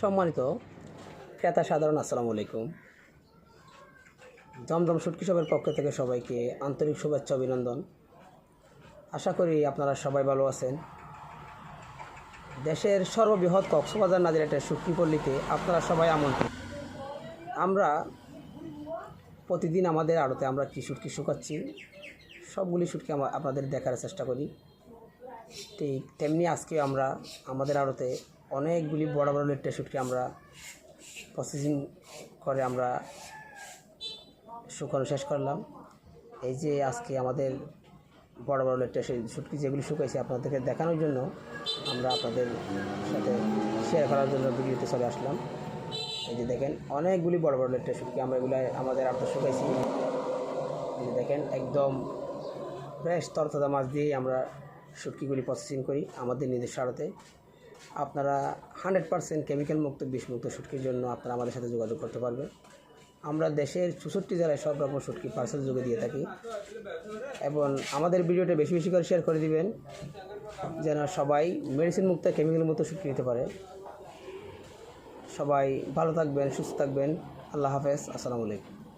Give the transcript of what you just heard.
সম্মানিত ক্রেতা সাধারণ, আসসালামু আলাইকুম। জমজম শুটকি শপের পক্ষ থেকে সবাইকে আন্তরিক শুভেচ্ছা, অভিনন্দন। আশা করি আপনারা সবাই ভালো আছেন। দেশের সর্ববৃহৎ কক্সবাজার নাজিরাটের শুটকি পল্লীতে আপনারা সবাই আমন্ত্রিত। আমরা প্রতিদিন আমাদের আড়তে আমরা কী শুটকি শুকাচ্ছি, সবগুলি শুটকি আমরা আপনাদের দেখার চেষ্টা করি। ঠিক তেমনি আজকে আমরা আমাদের আড়তে অনেকগুলি বড় বড় লেট্টে শুটকি আমরা প্রসেসিং করে আমরা শুকানো শেষ করলাম। এই যে আজকে আমাদের বড় বড় লেট্টে শুটকি যেগুলি শুকাইছে আপনাদেরকে দেখানোর জন্য আমরা আপনাদের সাথে শেয়ার করার জন্য ভিডিওতে চলে আসলাম। এই যে দেখেন, অনেকগুলি বড় বড় লেট্টে শুটকি আমরা এগুলো আমাদের আড়তে শুকাইছি। এই যে দেখেন, একদম ফ্রেশ তরতাজা মাছ দিয়েই আমরা শুটকিগুলি প্রসেসিং করি আমাদের নিজস্ব আড়তে। আপনারা হান্ড্রেড পার্সেন্ট কেমিক্যাল মুক্ত, বিষমুক্ত শুটকির জন্য আপনারা আমাদের সাথে যোগাযোগ করতে পারবেন। আমরা দেশের চৌষট্টি জেলায় সব রকম শুটকি পার্সেল যোগে দিয়ে থাকি। এবং আমাদের ভিডিওটা বেশি বেশি করে শেয়ার করে দিবেন, যেন সবাই মেডিসিন মুক্ত কেমিক্যাল মুক্ত শুটকি নিতে পারে। সবাই ভালো থাকবেন, সুস্থ থাকবেন। আল্লাহ হাফেজ। আসসালামু আলাইকুম।